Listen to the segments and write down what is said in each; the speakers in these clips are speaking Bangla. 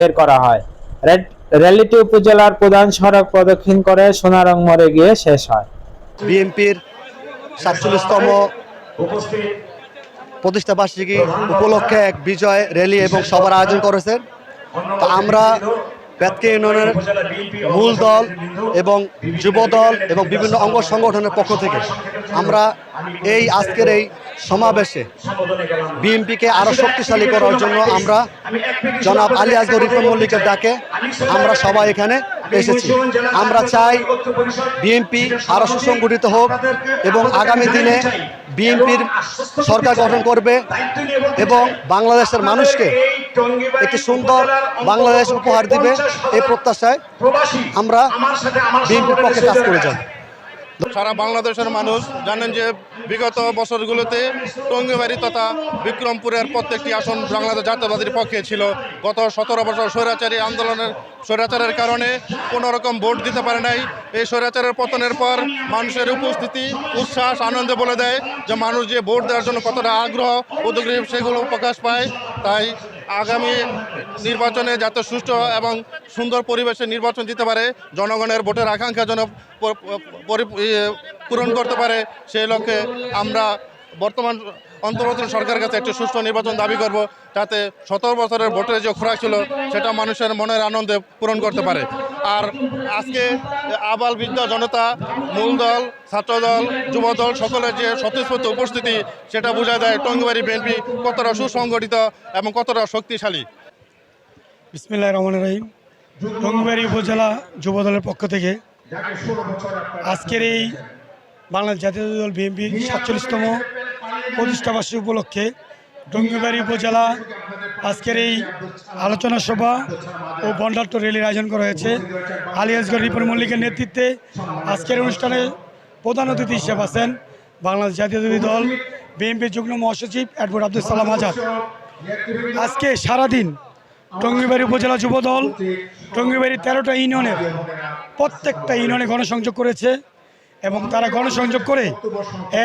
বের করা হয়। রেলিটি উপজেলার প্রধান সড়ক প্রদক্ষিণ করে সোনারং মোড়ে গিয়ে শেষ হয়। বিএনপির সাতচল্লিশতম প্রতিষ্ঠা বার্ষিকী উপলক্ষে এক বিজয় র্যালি এবং সভার আয়োজন করেছেন। তো আমরা বেতকে ইউনিয়নের মূল দল এবং যুব দল এবং বিভিন্ন অঙ্গ সংগঠনের পক্ষ থেকে আমরা এই আজকের এই সমাবেশে বিএনপিকে আরও শক্তিশালী করার জন্য আমরা জনাব আলী আসগর রিপন মল্লিকের ডাকে আমরা সবাই এখানে এসেছি। আমরা চাই বিএনপি আরও সুসংগঠিত হোক এবং আগামী দিনে বিএনপির সরকার গঠন করবে এবং বাংলাদেশের মানুষকে একটি সুন্দর বাংলাদেশ উপহার দিবে এই প্রত্যাশায় আমরা বিএনপির পক্ষে কাজ করে যাই সারা বাংলাদেশের মানুষ জানেন যে বিগত বছরগুলোতে টঙ্গিবাড়ি তথা বিক্রমপুরের প্রত্যেকটি আসন বাংলাদেশ জাতীয়বাদীর পক্ষে ছিল। গত সতেরো বছর স্বৈরাচারী আন্দোলনের স্বৈরাচারের কারণে কোনো রকম ভোট দিতে পারে নাই। এই স্বৈরাচারের পতনের পর মানুষের উপস্থিতি উচ্ছ্বাস আনন্দে বলে দেয় যে মানুষ যে ভোট দেওয়ার জন্য কতটা আগ্রহ উদ্যোগী সেগুলো প্রকাশ পায়। তাই আগামী নির্বাচনে যাতে সুষ্ঠু এবং সুন্দর পরিবেশে নির্বাচন দিতে পারে, জনগণের ভোটের আকাঙ্ক্ষা যেন পূরণ করতে পারে, সেই লক্ষ্যে আমরা বর্তমান অন্তর্বর্তী সরকারের কাছে একটি সুষ্ঠু নির্বাচন দাবি করব, যাতে সতেরো বছরের ভোটের যে খোরাক ছিল, সেটা মানুষের মনের আনন্দে পূরণ করতে পারে। আর আজকে আবাল বৃদ্ধ জনতা মূল দল ছাত্রদল, যুবদল সকলের যে স্বতঃস্ফূর্ত উপস্থিতি, সেটা বোঝা যায় টঙ্গিবাড়ি বিএনপি কতটা সুসংগঠিত এবং কতটা শক্তিশালী। বিসমিল্লাহ রহমান রহিম। টঙ্গিবাড়ি উপজেলা যুবদলের পক্ষ থেকে আজকের এই বাংলাদেশ জাতীয় দল বিএনপির সাতচল্লিশতম প্রতিষ্ঠাবার্ষিকী উপলক্ষে টঙ্গিবাড়ি উপজেলা আজকের এই আলোচনা সভা ও বন্ডাট্ট র্যালির আয়োজন করা হয়েছে। আলিয়াসগড় রিপন মল্লিকের নেতৃত্বে আজকের অনুষ্ঠানে প্রধান অতিথি হিসেবে আছেন বাংলাদেশ জাতীয়তাবাদী দল, বিএনপির যুগ্ম মহাসচিব অ্যাডভোকেট আব্দুল সালাম আজাদ। আজকে সারাদিন টঙ্গিবাড়ি উপজেলা যুব দল টঙ্গিবাড়ি তেরোটা ইউনিয়নের প্রত্যেকটা ইউনিয়নে গণসংযোগ করেছে এবং তারা গণসংযোগ করে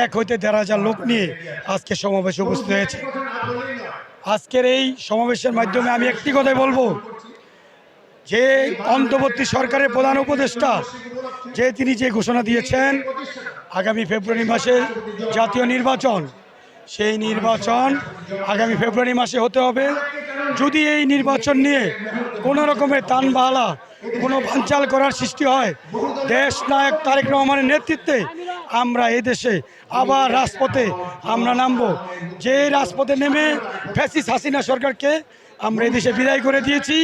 এক হইতে দেড় হাজার লোক নিয়ে আজকে সমাবেশে উপস্থিত হয়েছে। আজকের এই সমাবেশের মাধ্যমে আমি একটি কথাই বলব। যে অন্তর্বর্তী সরকারের প্রধান উপদেষ্টা, যে তিনি যে ঘোষণা দিয়েছেন, আগামী ফেব্রুয়ারি মাসে জাতীয় নির্বাচন, সেই নির্বাচন আগামী ফেব্রুয়ারি মাসে হতে হবে। যদি এই নির্বাচন নিয়ে কোনো রকমের তানবাহালা কোনো বানচাল করার সৃষ্টি হয়, দেশ নায়ক তারেক রহমানের নেতৃত্বে আমরা দেশে আবার রাজপথে আমরা নামবো। যে রাজপথে নেমে ফ্যাসিস হাসিনা সরকারকে আমরা এদেশে বিদায় করে দিয়েছি।